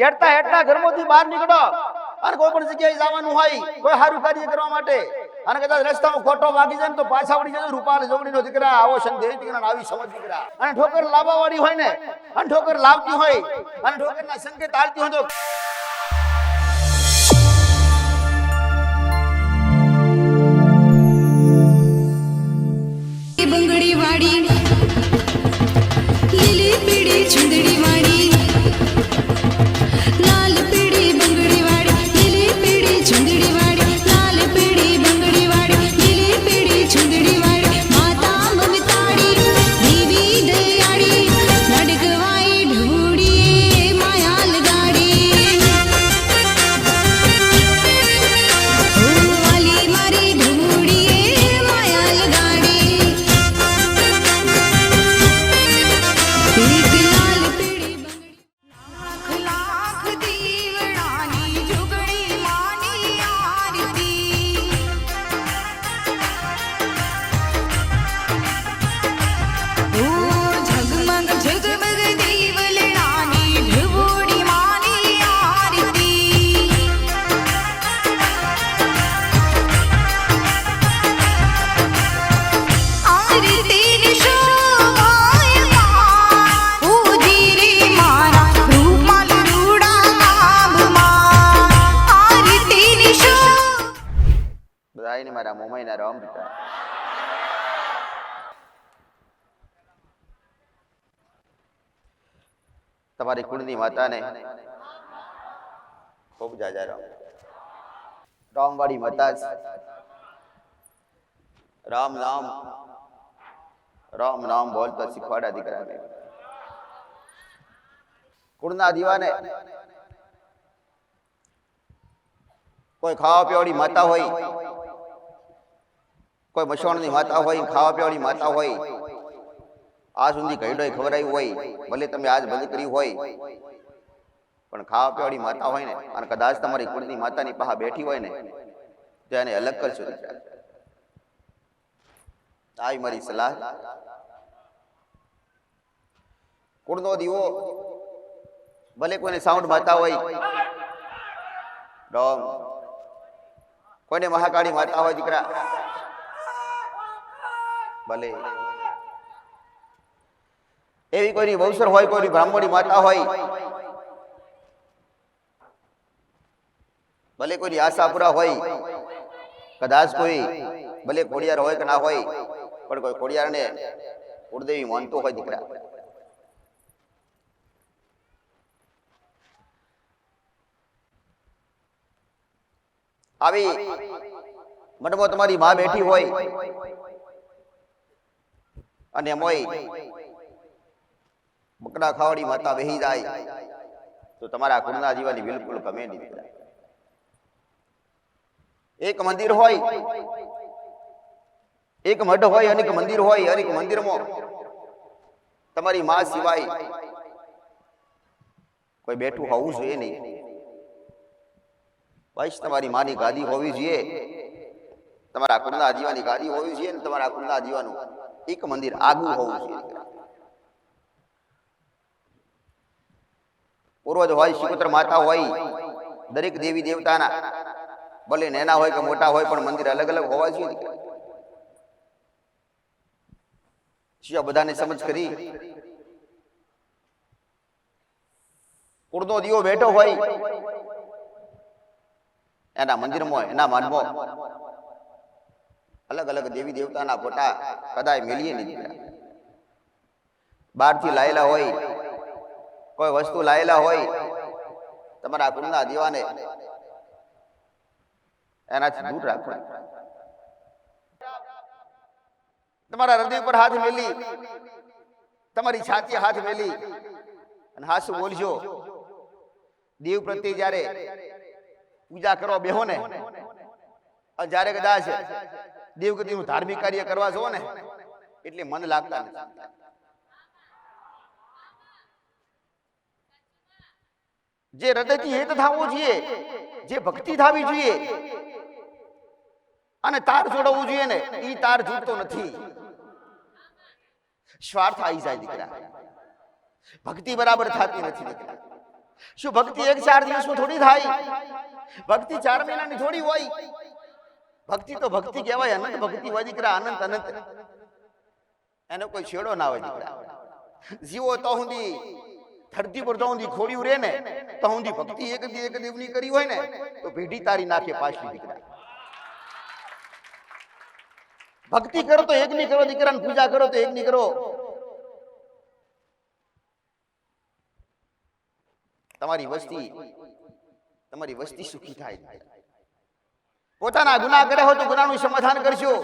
હેડતા હેડતા ઘરમાંથી બહાર નીકળો. અને કોઈ પણ જગ્યાએ જવાનું હોય, કોઈ સારું કાર્ય કરવા માટે. અને કદાચ રસ્તામાં ખોટો વાગી જાય ને તો પાછા વળી જાય રૂપાલ જોગણીનો દીકરા, આવો સંદેહ આવી સમજ દીકરા. અને ઠોકર લાવવા વાળી હોય ને, અને ઠોકર લાવતી હોય, અને ઠોકરના સંકેત આલતી હોય તો પિતા તમારી કુળની માતાને ખૂબ જાજા રામ રામવાળી માતા. રામ નામ. રામ નામ બોલતા શીખવાડા દીકરાને. કુળના દીવાને કોઈ ખાવા પીવાળી માતા હોય કોઈ મસવાણની માતા હોય ખાવા પીવાની માતા હોય આ સુધી ઘઈડોય ખવડાવી હોય, ભલે તમે આજ બંધ કરી હોય, પણ ખાવા પીવાની માતા હોય ને, અને કદાચ તમારી કુળની માતાની પાસે બેઠી હોય ને, તો એને અલગ કરશો આવી મારી સલાહ. કુળનો દીવો, ભલે કોઈને સાઉન્ડ માતા હોય કોઈને મહાકાળી માતા હોય દીકરા. ભલે. એવી કોઈની વંશર હોય કોઈની બ્રાહ્મણી માતા હોય, ભલે કોઈની આશાપુરા હોય, કદાચ કોઈ ભલે કોડિયાર હોય કે ના હોય, પણ કોઈ કોડિયારને કુળદેવી માનતો હોય દીકરા. આવી મનમાં તમારી માં બેઠી હોય અને મોય બકડા ખાવાડી માતા વહી જાય, તો તમારા કુળના જીવાની બિલકુલ ગમે નહીં. એક મંદિર હોય, એક મઢ હોય, અનેક મંદિર હોય, અનેક મંદિરમાં તમારી માં સિવાય કોઈ બેઠું હોવું જોઈએ નહીં. બસ તમારી માની ગાદી હોવી જોઈએ. તમારા કુળના જીવાની ગાદી હોવી જોઈએ ને તમારા કુળના જીવાનું એક મંદિર આગવું હોવું જોઈએ. પૂર્વજ હોય શિકોત્ર માતા હોય દરેક દેવી દેવતાના ભલે નેના હોય કે મોટા હોય પણ મંદિર અલગ અલગ હોવા જોઈએ. દીકરા. બધાને સમજ કરી. કુળનો દીવો બેઠો હોય એના મંદિરમાં એના માનમાં. અલગ અલગ દેવી દેવતાના ફોટા કદાય મેલીએ નહીં દીકરા બહારથી લાયેલા હોય, કોઈ વસ્તુ લાયેલા હોય, તમારા કુંડના દીવાને એનાથી દૂર રાખો. તમારા હૃદય પર હાથ મેલી, તમારી છાતી હાથ મેલી અને હાસુ બોલજો, દેવ પ્રત્યે જ્યારે પૂજા કરવા બેહો ને જ્યારે કદાચ દેવગતિનું ધાર્મિક કાર્ય કરવા જો ને, એટલે મન લાગતા નથી. જે હૃદયથી હેત થવું જોઈએ, જે ભક્તિ થવી જોઈએ, અને તાર જોડવું જોઈએ ને એ તાર જોડતો નથી. સ્વાર્થ આવી જાય દીકરા. ભક્તિ બરાબર થતી નથી દીકરા. શું ભક્તિ એક ચાર દિવસમાં થોડી થાય? ભક્તિ ચાર મહિનાની થોડી હોય? ભક્તિ તો ભક્તિ કહેવાય, અનંત ભક્તિ હોય દીકરા, અનંત અનંત. એનો કોઈ છેડો ના હોય દીકરા. જીવો તો સુધી ધરતી પર તો સુધી ખોડ્યું રે ને તો સુધી ભક્તિ એક દી, એક દેવની કરી હોય ને, તો ભેઢી તારી નાખે પાછી દીકરા. ભક્તિ કરો તો એકની કરો, દીકરાની પૂજા કરો તો એકની કરો. તમારી વસ્તી તમારી વસ્તી સુખી થાય. પોતાના ગુના કર્યા હોય તો ગુનાનું સમાધાન કરશો.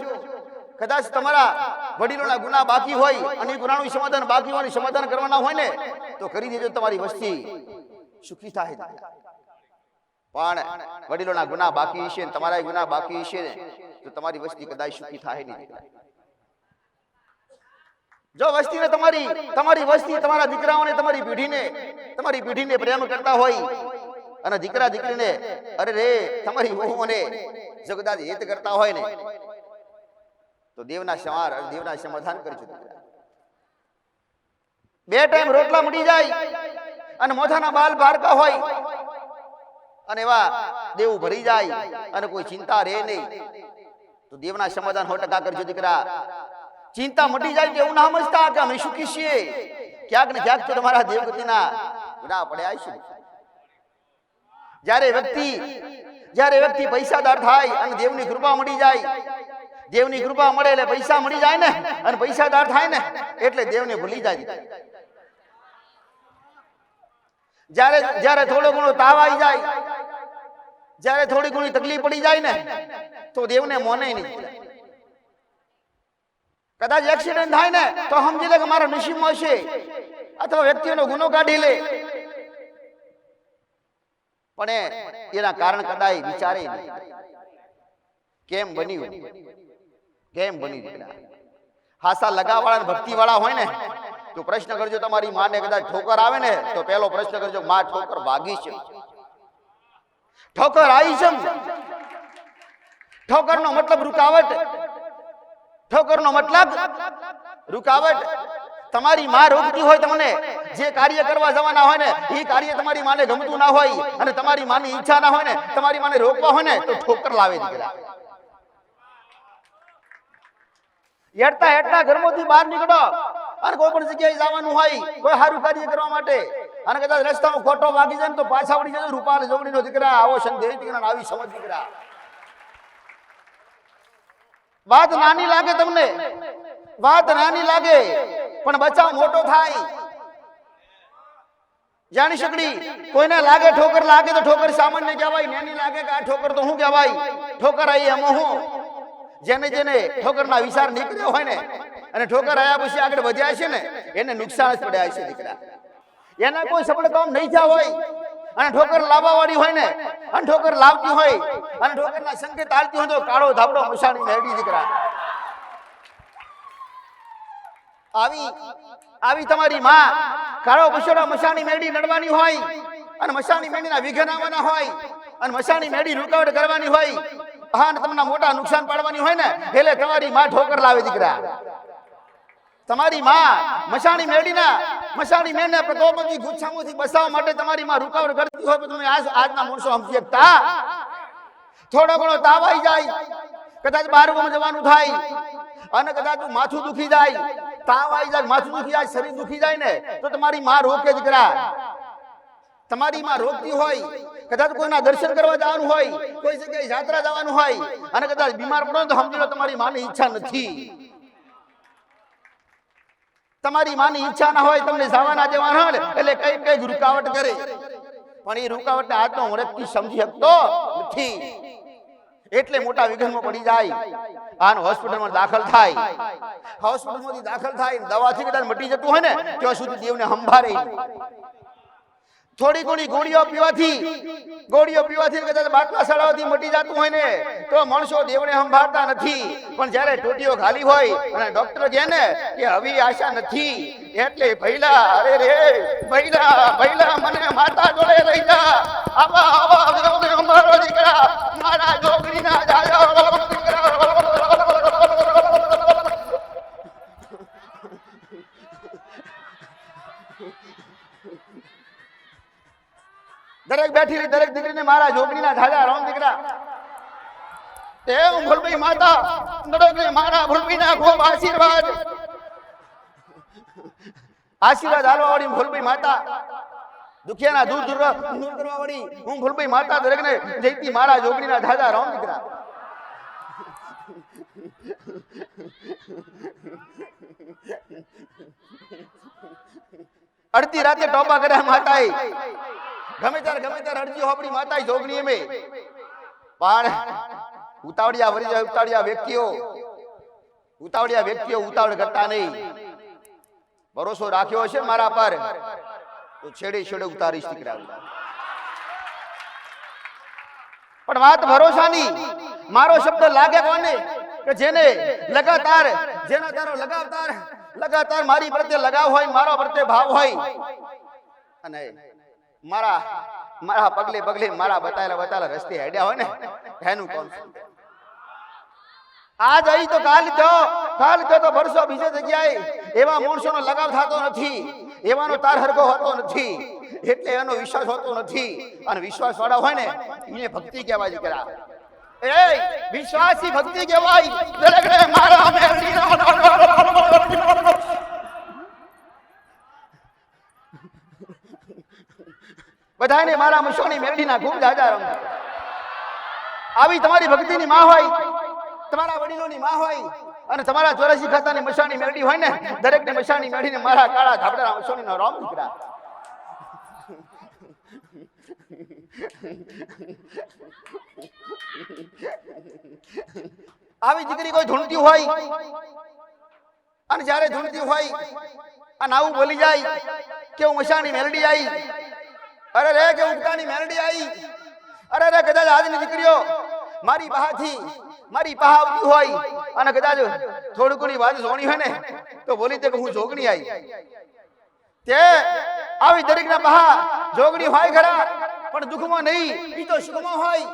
કદાચ તમારા વડીલોના ગુના બાકી હોય અને ગુનાનું સમાધાન બાકી હોય સમાધાન કરવાના હોય ને, તો કરી દેજો તમારી વસ્તી. સુખી થાય. પણ વડીલોના ગુના બાકી ને તમારા ગુના બાકી ને, તો તમારી વસ્તી કદાચ સુખી થાય નહીં. જો વસ્તીને તમારી તમારી વસ્તી તમારા દીકરાઓને, તમારી પેઢીને તમારી પેઢીને પ્રેમ કરતા હોય અને દીકરા દીકરીને, અરે રે, તમારી વહુઓને જો કદાચ હિત કરતા હોય ને. તો દેવના સમાર, દેવના સમાધાન કરજો. બે ટાઈમ રોટલા મળી જાય અને મોઢાના બાલ બારકા હોય. અને એવા દેવ ભરી જાય અને કોઈ ચિંતા રહે નહીં. તો દેવના સમાધાન સો ટકા કરજો દીકરા. ચિંતા મટી જાય કે એવું ના સમજતા કે અમે સુખી છીએ ક્યાંક ને ક્યાંક તો તમારા દેવગતિના ગુના પડ્યા છે જ્યારે વ્યક્તિ જ્યારે વ્યક્તિ પૈસાદાર થાય અને દેવની કૃપા મળી જાય. દેવની કૃપા મળે એટલે પૈસા મળી જાય ને, અને પૈસાદાર થાય ને, એટલે દેવને ભૂલી જાય. જ્યારે જ્યારે થોડો ઘણો તાવ આવી જાય, જ્યારે થોડી ઘણી તકલીફ પડી જાય ને, તો દેવને મોને નહીં. કદાચ એક્સિડન્ટ થાય ને, તો સમજી લે કે મારા નસીબમાં છે. અથવા વ્યક્તિનો ગુનો કાઢી લે. પણ એના કારણ કદાચ વિચારે કેમ બન્યું કેમ બની દીકરા? હાસા લગાવાળા ભક્તિ વાળા હોય ને, તો પ્રશ્ન કરજો તમારી માને કદાચ ઠોકર આવે ને, તો પહેલો પ્રશ્ન કરજો, માં ઠોકર ભાગી છે. ઠોકર આવી છે ઠોકરનો મતલબ રૂકાવટ. ઠોકરનો મતલબ રૂકાવટ. તમારી માં રોકતી હોય તમને, જે કાર્ય કરવા જવાના હોય ને, એ કાર્ય તમારી માને ગમતું ના હોય અને તમારી માની ઈચ્છા ના હોય ને, તમારી માને રોકવા હોય ને, તો ઠોકર લાવે હેડતા હેડતા ઘરમાંથી બહાર નીકળો અને કોઈ પણ જગ્યાએ જવાનું હોય, કોઈ સારું કાર્ય કરવા માટે, અને કદાચ રસ્તામાં ખોટો વાગી જાય તો પાછા વળી જાય રૂપાલ જોગણીનો દીકરા આવો સંદેહ દીકરા આવી સમજ દીકરા. વાત નાની લાગે તમને, વાત નાની લાગે પણ બચાવ મોટો થાય. જાણી શકડી, કોઈને લાગે ઠોકર, લાગે તો ઠોકર સામાન્ય કહેવાય, નેની લાગે કે આ ઠોકર તો શું કહેવાય? ઠોકર આવી એમાં હું? જેને જેને ઠોકરના વિચાર નીકળ્યો હોય ને, અને ઠોકર આવ્યા પછી આગળ વધ્યા છે ને, એને નુકસાન જ પડ્યા છે દીકરા. એના કોઈ સબળ કામ નહીં થયા હોય. અને ઠોકર લાવવા વાળી હોય ને, અને ઠોકર લાવતી હોય, અને ઠોકરના સંકેત આલતી હોય તો કાળો ધાબડો મુસાણી મેળવી દીકરા. આવી આવી તમારી માં. કાળો પછોડો મશાની મેળી નડવાની હોય, અને મશાની મેળીના વિઘન હોય, અને મશાની મેળી રૂકાવટ કરવાની હોય, હા ને તમને મોટા નુકસાન પાડવાની હોય ને, એટલે તમારી માં ઠોકર લાવે દીકરા. તમારી માં મશાણી મેળીના, મશાણી મેળને પ્રકોપથી, ગુચ્છામાંથી બસાવવા માટે તમારી માં રૂકાવટ કરતી હોય તો તમે આજ, આજના માણસો સમજી શકતા. થોડો ઘણો તાવ આવી જાય, કદાચ બારગામ જવાનું થાય, અને કદાચ માથું દુખી જાય તાવ આવી જાય, માથું દુખી જાય, શરીર દુખી જાય ને, તો તમારી માં રોકે જ કરા તમારી માં રોકતી હોય, કદાચ કોઈના દર્શન કરવા જવાનું હોય, કોઈ જગ્યાએ યાત્રા જવાનું હોય, અને કદાચ બીમાર પડો તો સમજી લો તમારી માની ઈચ્છા નથી. તમારી માની ઈચ્છા ના હોય તમને જવાના દેવાના હોય એટલે કઈ કઈ રૂકાવટ કરે. પણ એ રૂકાવટ આજનો વ્યક્તિ સમજી શકતો નથી. એટલે મોટા વિઘનમાં પડી જાય. આનો હોસ્પિટલમાં દાખલ થાય. હોસ્પિટલમાંથી દાખલ થાય દવાથી કદાચ મટી જતું હોય ને, ત્યાં સુધી દેવને સંભાળે થોડી ઘણી ગોળીઓ પીવાથી ગોળીઓ પીવાથી કદાચ બાટલા સડાવથી મટી જતું હોય ને, તો માણસો દેવને સંભાળતા નથી. પણ જ્યારે ટોટીઓ ખાલી હોય અને ડોક્ટર કહે ને કે, હવે આશા નથી. એટલે ભૈલા, અરે રે, ભૈલા ભૈલા, મને માતા જોડે લઈ જા આવા આવા દેવને અમારો દીકરા મારા જોગણીના જાજો દીકરા દરેક દીકરીને મારા જોગણીના ધાજા રોમ દીકરા. તે ભૂલભાઈ માતા દરેકને મારા ભૂલભાઈના ખૂબ આશીર્વાદ. આશીર્વાદ હાલવા વાળી ભૂલભાઈ માતા. દુખિયાના દૂર દૂર વાળી હું ભૂલભાઈ માતા દરેકને જઈતી મારા જોગણીના ધાજા રોમ દીકરા. અડધી રાતે ટોપા કર્યા માતાએ. ગમે ત્યારે ગમે ત્યારે અરજી હોપડી માતાએ જોગણી અમે પણ ઉતાવળિયા વરી ઉતાવળિયા વ્યક્તિઓ. ઉતાવળિયા વ્યક્તિઓ ઉતાવળ કરતા નહીં. ભરોસો રાખ્યો છે મારા પર, તો છેડે છેડે ઉતારીશ દીકરા. પણ વાત ભરોસાની, મારો શબ્દ લાગે કોને? કે જેને લગાતાર, જેના તારો લગાવતાર, લગાતાર મારી પ્રત્યે લગાવ હોય, મારા પ્રત્યે ભાવ હોય. અને મારા મારા પગલે પગલે મારા બતાયેલા બતાયેલા રસ્તે હેડ્યા હોય ને, એનું કોણ આજ અહીં તો કાલ થયો કાલ થયો તો વર્ષો બીજે જગ્યાએ. એવા માણસોનો લગાવ થતો નથી, એવાનો તાર હરકો હોતો નથી, એટલે એનો વિશ્વાસ હોતો નથી. અને વિશ્વાસ વાળા હોય ને, એને ભક્તિ કહેવાય દીકરા. કરા એ વિશ્વાસી ભક્તિ કહેવાય. મારા બધાને મારા મશોની મેળવીના ખૂબ જાજા રમ આવી તમારી ભક્તિની માં હોય, તમારા વડીલોની માં હોય, અને તમારા ચોરાસી ખાતાની મશાની મેળવી હોય ને, દરેકને મશાની મેળવીને મારા કાળા ધાબડા મશોની રોમ દીકરા આવી દીકરી કોઈ ધૂણતી હોય, અને જ્યારે ધૂણતી હોય, અને આવું બોલી જાય, કે હું મશાની મેલડી આવી અરે રે, કે ઉગતાની મેલડી આવી અરે રે, કદાચ આજની દીકરીઓ મારી બહાથી મારી પાસે આવતી હોય અને કદાચ થોડુંકની વાત જોણી હોય ને, તો બોલી દે કે હું જોગણી આવી તે આવી દરેકના બહા જોગણી હોય ખરા, પણ દુઃખમાં નહીં એ તો સુખમાં હોય.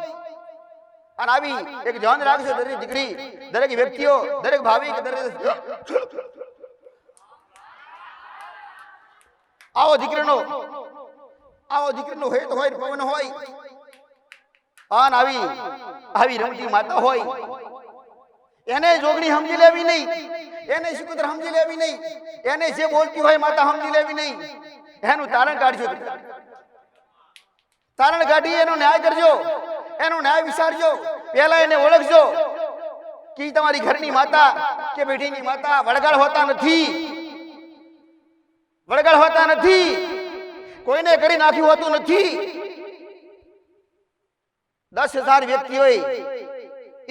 અને આવી એક ધ્યાન રાખજો દરેક દીકરી, દરેક વ્યક્તિઓ, દરેક ભાવિક દરેક આવો દીકરીનો આવો દીકરીનો હેત હોય પવન હોય અન આવી આવી રમતી માતા હોય. એને જોગણી સમજી લેવી નહીં, એને શિકુત્ર સમજી લેવી નહીં, એને જે બોલતી હોય માતા સમજી લેવી નહીં. એનું તારણ કાઢજો તારણ કાઢી એનો ન્યાય કરજો, એનો ન્યાય વિચારજો, પહેલા એને ઓળખજો કે તમારી ઘરની માતા કે બેઠીની માતા વળગાળ હોતા નથી. વળગાળ હોતા નથી. કોઈને કરી નાખ્યું હોતું નથી. દસ હજાર વ્યક્તિ હોય,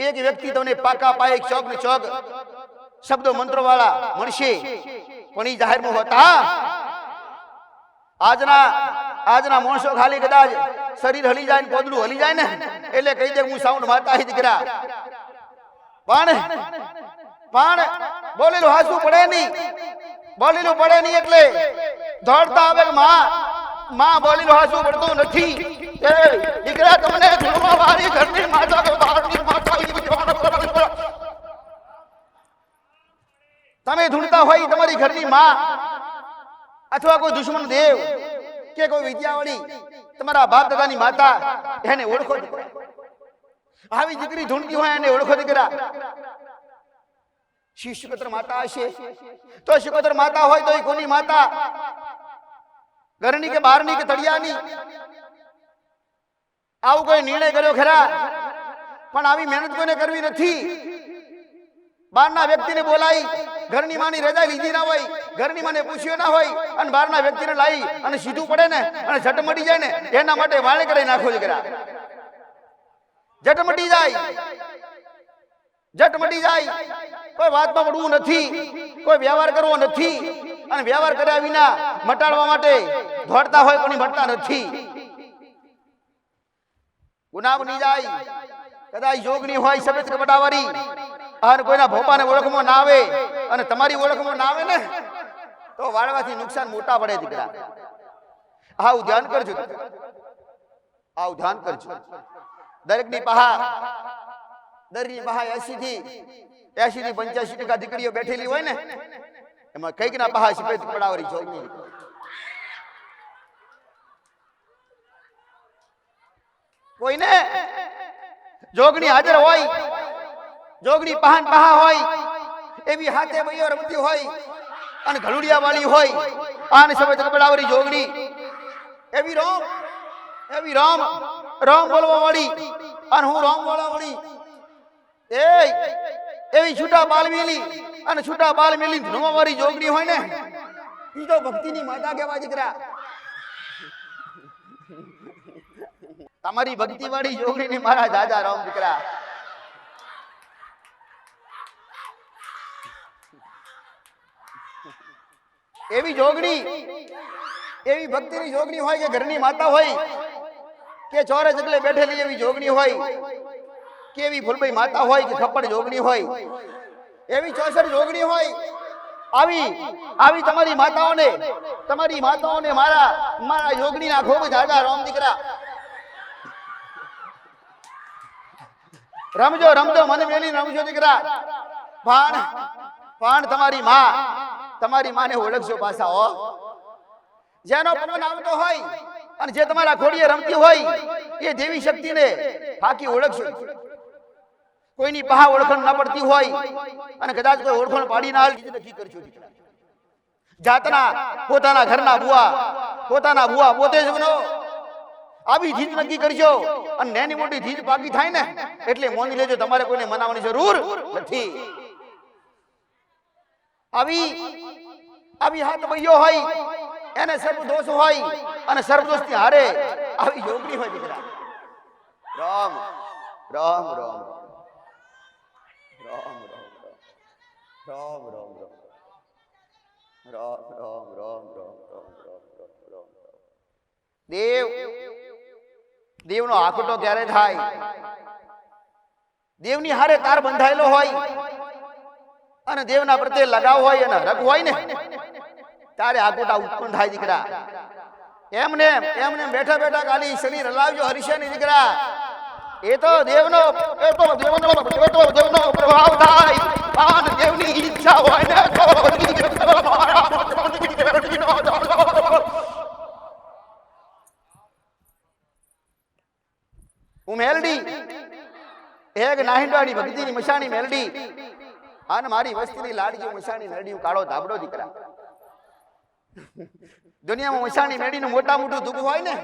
એક વ્યક્તિ તમને પાકા પાયે ચોક ને ચોક શબ્દો મંત્રો વાળા મળશે. પણ ઈ જાહેરમાં હોતા. આજના આજના માણસો ખાલી કદાચ શરીર હલી જાય ને પોદડું હલી જાય ને, એટલે કહી દે હું સાઉન્ડ મારતા હી દીકરા પણ પણ બોલેલું હાસું પડે નહીં. બોલેલું પડે નહીં એટલે દોડતા આવે માં માં બોલેલું હાસું પડતું નથી. એ, દીકરા, તમને ધૂળમાં વાળી ઘરની માતા કે બહારની માતા તમે ધૂણતા હોય તમારી ઘરની માં, અથવા કોઈ દુશ્મન દેવ, કે કોઈ વિદ્યાવાળી, તમારા બાપ દાદાની માતા, એને ઓળખો. આવી દીકરી ધૂણતી હોય એને ઓળખો દીકરા. શિશુકત્ર માતા હશે. તો શિકોત્ર માતા હોય તો એ કોની માતા? ઘરની કે બહારની કે તળિયાની? આવું કોઈ નિર્ણય કર્યો ખરા? પણ આવી મહેનત કોઈને કરવી નથી. બહારના વ્યક્તિને બોલાવી ઘરની માની રજા લીધી ના હોય ઘરની માને પૂછ્યો ના હોય, અને બહારના વ્યક્તિને લાવી અને સીધું પડે ને, અને ઝટ મટી જાય ને, એના માટે વાણે કરી નાખો દીકરા. ઝટ મટી જાય. ઝટ મટી જાય. કોઈ વાતમાં પડવું નથી. કોઈ વ્યવહાર કરવો નથી. અને વ્યવહાર કર્યા વિના મટાડવા માટે દોડતા હોય પણ મટતા નથી. ગુના બની જાય કદાચ યોગની હોય સફેદ કપડાવાળી અને કોઈના ભોપાને ઓળખમાં ના આવે અને તમારી ઓળખમાં ના આવે ને, તો વાળવાથી નુકસાન મોટા પડે દીકરા. આવું ધ્યાન કરજો આવું ધ્યાન કરજો. દરેકની પહા દરેકની પહા એસી થી એસી થી પંચ્યાસી ટકા દીકરીઓ બેઠેલી હોય ને એમાં કંઈક ના પહા સફેદ પડાવરી જોગની કોઈને? જોગણી હાજર હોય, જોગણી પહાન પહા હોય, એવી હાથે બૈયો રમતી હોય, અને ઘલુડિયા વાળી હોય, આને સમય કપડાવરી જોગણી. એવી રોમ એવી રોમ રોમ બોલવા વાળી અને હું રોમ બોલવા વાળી એ, એવી છૂટા બાલ મેલી અને છૂટા બાળ મેલી વાળી જોગણી હોય ને ઈ તો ભક્તિની માતા કહેવાય દીકરા. તમારી ભક્તિ વાળી જોગણીની મારા દાદા રામ દીકરા. એવી જોગણી, એવી ભક્તિની જોગણી હોય કે ઘરની માતા હોય, કે ચોરે જગલે બેઠેલી એવી જોગણી હોય, કે એવી ફૂલભાઈ માતા હોય કે ખપ્પડ જોગણી હોય એવી ચોસઠ જોગણી હોય, આવી આવી તમારી માતાઓને તમારી માતાઓને મારા મારા યોગણીના ખૂબ દાદા રામ દીકરા. રમજો રમજો, મને મેલી રમજો દીકરા. પણ પણ તમારી માં, તમારી માને ઓળખજો પાછા, હો. જેનો પવન આવતો હોય અને જે તમારા ઘોડીએ રમતી હોય, એ દેવી શક્તિને ફાકી ઓળખશો કોઈની પહા ઓળખણ ના પડતી હોય અને કદાચ કોઈ ઓળખણ પાડી ના નક્કી કરજો જાતના પોતાના ઘરના બુઆ, પોતાના બુઆ પોતે જ બનો. આવી જીત નક્કી કરજો અને નાની મોટી જીત બાકી થાય ને એટલે મોની લેજો તમારે કોઈને મનાવવાની જરૂર નથી. આવી આવી હાથ ભાઈઓ હોય, એને સર્વ દોષ હોય અને સર્વ દોષ હારે આવી યોગની હોય દીકરા. રામ રામ રામ. રામ રામ રામ રામ રામ રામ રામ રામ રામ રામ રામ રામ રામ દેવ દેવનો આકટો ક્યારે થાય દેવની હારે તાર બંધાયેલો હોય અને દેવના પ્રત્યે લગાવ હોય અને રગ હોય ને તારે આકોટા ઉત્પન્ન થાય દીકરા એમને એમને બેઠા બેઠા ખાલી શરીર હલાવજો હરીશની દીકરા એ તો દેવનો, એ તો દેવનો, એ તો દેવનો પ્રભાવ થાય. પાન દેવની ઈચ્છા હોય ને તો ઉમેલડી મેલડી, એક નાહિંડવાડી ભક્તિની મશાની મેલડી. અને મારી વસ્તીની લાડકી મશાની મેલડી કાળો ધાબડો દીકરા. દુનિયામાં મશાની મેળીનું મોટા મોટું દુઃખ હોય ને,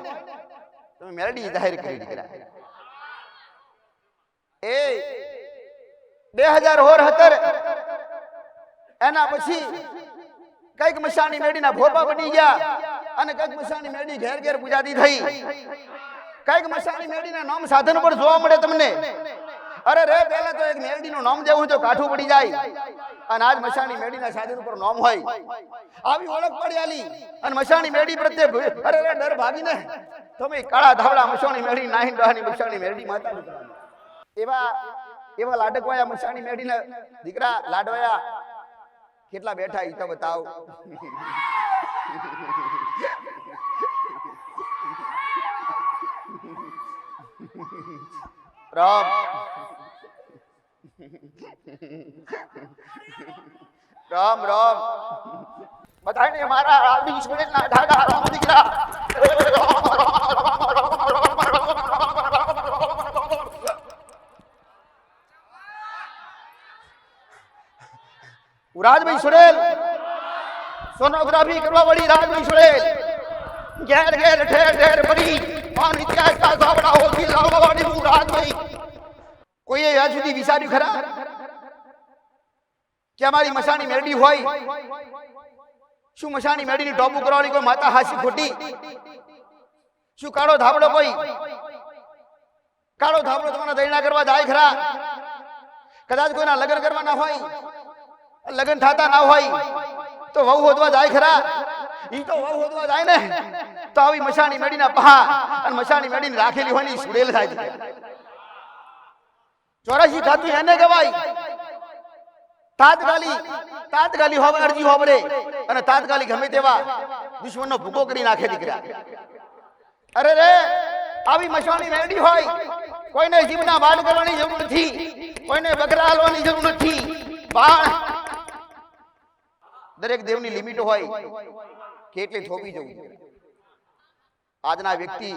તમે મેળડી જાહેર કરી દીકરા. એ બે હોર હતર. એના પછી કંઈક મશાની મેડીના ભોપા બની ગયા અને કંઈક મશાની મેડી ઘેર ઘેર પૂજાતી થઈ. કંઈક મશાની મેડીના નામ સાધન પર જોવા મળે તમને. અરે રે, પહેલા તો એક મેરડીનું નામ દેવું તો કાઠું પડી જાય. અને આજ મશાણી મેડીના સાધન ઉપર નામ હોય. આવી ઓળખ પડી આલી. અને મશાણી મેડી પ્રત્યે અરે રે, ડર ભાગીને. તમે કાળા ધાવડા મશાણી મેડી નાહી ડહાની મશાણી મેડી માતા. એવા એવા લાડકવાયા મસાણી મેડીના દીકરા, લાડવાયા. કેટલા બેઠા ઈ તો બતાવ. રામ રામ રામ બધાને મારા આદિ સુરેશના ઢાઢા રામ દીકરા. રાજભાઈ સુરેલ. સોનોગ્રાફી કરવા વળી રાજભાઈ સુરેલ. ઘેર ઘેર, ઠેર ઠેર પડી પાન ઇતિહાસના સાવડાઓથી લાવવા વાળી હું રાજભાઈ. કોઈએ આજ સુધી વિચાર્યું ખરા? કે અમારી મસાણી મેરડી હોય? શું મસાણી મેરડીની ટોપું કરવાની કોઈ માતા હાસી ખોટી? શું કાળો ધાબળો કોઈ? કાળો ધાબળો તમારા દૈણા કરવા જાય ખરા? કદાચ કોઈના લગ્ન કરવાના હોય? લગ્ન થતા ના હોય, તો વહુ હોદવા જાય ખરા. ઈ તો વહુ હોદવા જાય ને. તો આવી મશાણી મેડીના પહા અને મશાણી મેડીને રાખેલી હોય ને સુડેલ થાય ચોરાશી ખાતું એને કહેવાય તાતગાલી તાતગાલી હોવે, અરજી હોબરે અને તાતગાલી ગમે તેવા દુશ્મનનો ભૂકો કરી નાખે દીકરા. અરે રે, આવી મશાણી મેડી હોય, કોઈને જીવના વાડ કરવાની જરૂર નથી, કોઈને બકરા હાલવાની જરૂર નથી. પણ દરેક દેવની લિમિટ હોય કેટલી થોપી જવું આજના વ્યક્તિ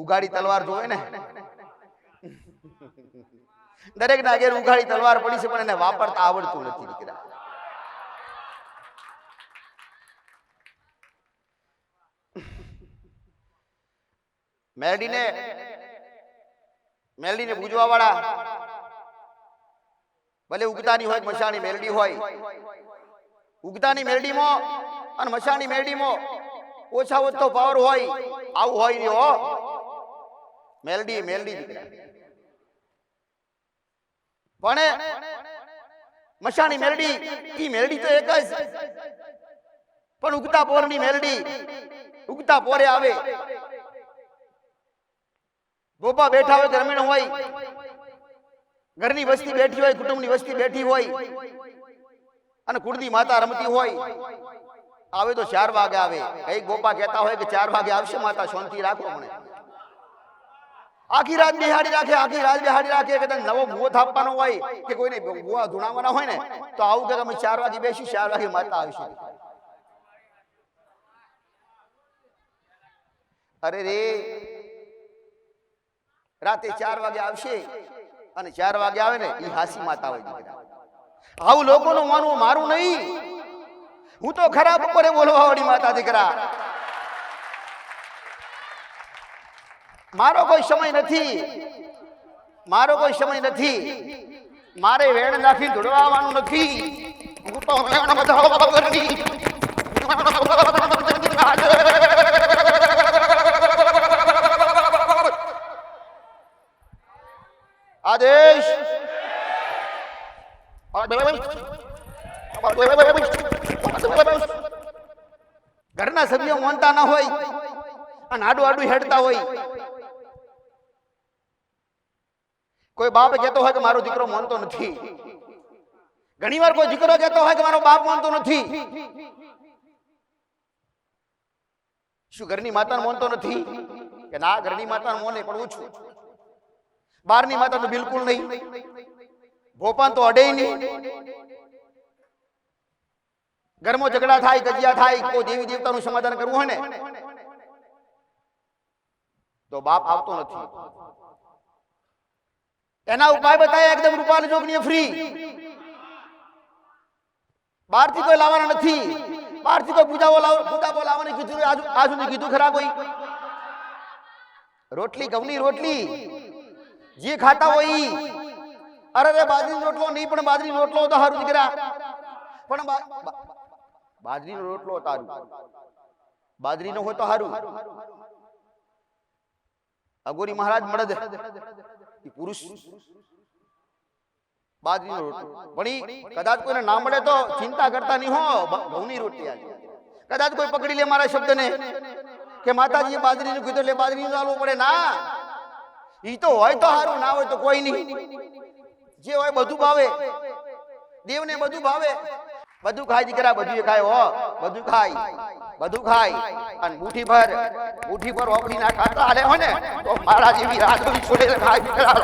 ઉઘાડી તલવાર જોવે ને? દરેક ના ઘેર ઉઘાડી તલવાર પડી છે, પણ એને વાપરતા આવડતું નથી દીકરા. મેલડીને મેલડીને પૂજવા વાળા ભલે ઉગતાની હોય કે મશાની મેલડી હોય ઉગતાની મેરડીમાં અને મશાની મેરડીમાં. ઓછા ઓછો પાવર હોય, આવું હોય નહીં હો. મેલડી મેલડી દીકરા. પણ મશાની મેલડી, ઈ મેલડી તો એક જ. પણ ઉગતા પોરની મેલડી, ઉગતા પોરે આવે. ગોપા બેઠા હોય ગ્રામીણ હોય. ઘરની વસ્તી બેઠી હોય, કુટુંબની વસ્તી બેઠી હોય. અને કુળદી માતા રમતી હોય. આવે તો ચાર વાગે આવે. કઈ ગોપા કહેતા હોય કે ચાર વાગે આવશે માતા, શાંતિ રાખો મને આખી રાત બિહાડી રાખે, આખી રાત બિહાડી રાખે કે નવો મુવો થાપવાનો હોય કે કોઈને ભૂવા ધૂણાવાના હોય ને, તો આવું કે અમે ચાર વાગે બેસી, ચાર વાગે માતા આવશે. અરે રે, રાતે ચાર વાગે આવશે અને ચાર વાગે આવે ને એ હાસી માતા હોય આવું લોકોનું માનવું મારું નહીં. હું તો ખરાબ બપોરે બોલવા વાળી માતા દીકરા. મારો કોઈ સમય નથી. મારો કોઈ સમય નથી. મારે વેણ નાખી ધોડવાનું નથી. હું તો આદેશ. ઘરના સભ્યો માનતા ના હોય અને આડું આડું હેડતા હોય. કોઈ બાપ કહેતો હોય કે મારો દીકરો માનતો નથી. ઘણી વાર કોઈ દીકરો કહેતો હોય કે મારો બાપ માનતો નથી. શું ઘરની માતાને માનતો નથી? કે ના, ઘરની માતાને મોને પણ ઓછું. બહારની માતા તો બિલકુલ નહીં. ભોપાન તો અડે નહીં. ઘરમાં ઝઘડા થાય કજિયા થાય, કોઈ દેવી દેવતાનું સમાધાન કરવું હોય ને? તો બાપ આવતો નથી. એના ઉપાય બતાયા, એકદમ રૂપાલ જોગની ફ્રી બહારથી કોઈ લાવવાના નથી. બહારથી કોઈ પૂજાઓ પૂજાઓ લાવવાની કીધું આજુ કીધું ખરા કોઈ રોટલી, ઘઉંની રોટલી. જે ખાતા હોય અરે રે બાજરીનો રોટલો નહીં, પણ બાજરી રોટલો તો હારું દીકરા. પણ બાજરીનો રોટલો તારું. બાજરીનો હોય તો સારું અગોરી મહારાજ મળદ ઈ પુરુષ. બાજરીનો રોટલો. પણ કદાચ કોઈને ના મળે તો ચિંતા કરતા નહીં હો. ઘઉંની રોટલી આજે. કદાચ કોઈ પકડી લે મારા શબ્દને. કે માતાજીએ બાજરીનું કીધું એટલે બાજરીનું ચાલવું પડે. ના. ઈ તો હોય તો સારું ના હોય તો કોઈ નહીં. જે હોય બધું ભાવે. દેવને બધું ભાવે. બધું ખાય દીકરા, બધું ખાય, હો, બધું ખાય બધું ખાય. અને મુઠ્ઠી ભર મુઠી ભર ઓપડી ના ખાતા હાલે હોય ને, તો મારા જેવી રાતોડી છોડે ખાય દીકરા.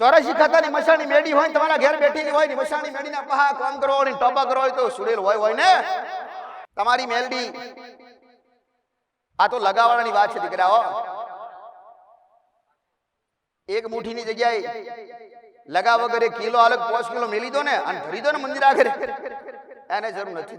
ચોરાશી ખાતાની મસાણી મેડી હોય ને તમારા ઘેર બેઠેલી હોય ને મસાણી મેડીના પહા કામ કરો ને ટોપા કરો હોય તો સુડેલ હોય હોય ને. તમારી મેલડી આ તો લગાવવાની વાત છે દીકરા, હો. એક મુઠ્ઠીની જગ્યાએ લગા વગર એક કિલો અલગ પોચ કિલો મેલી દો ને અને ભરી દો ને મંદિર આગળ. એને જરૂર નથી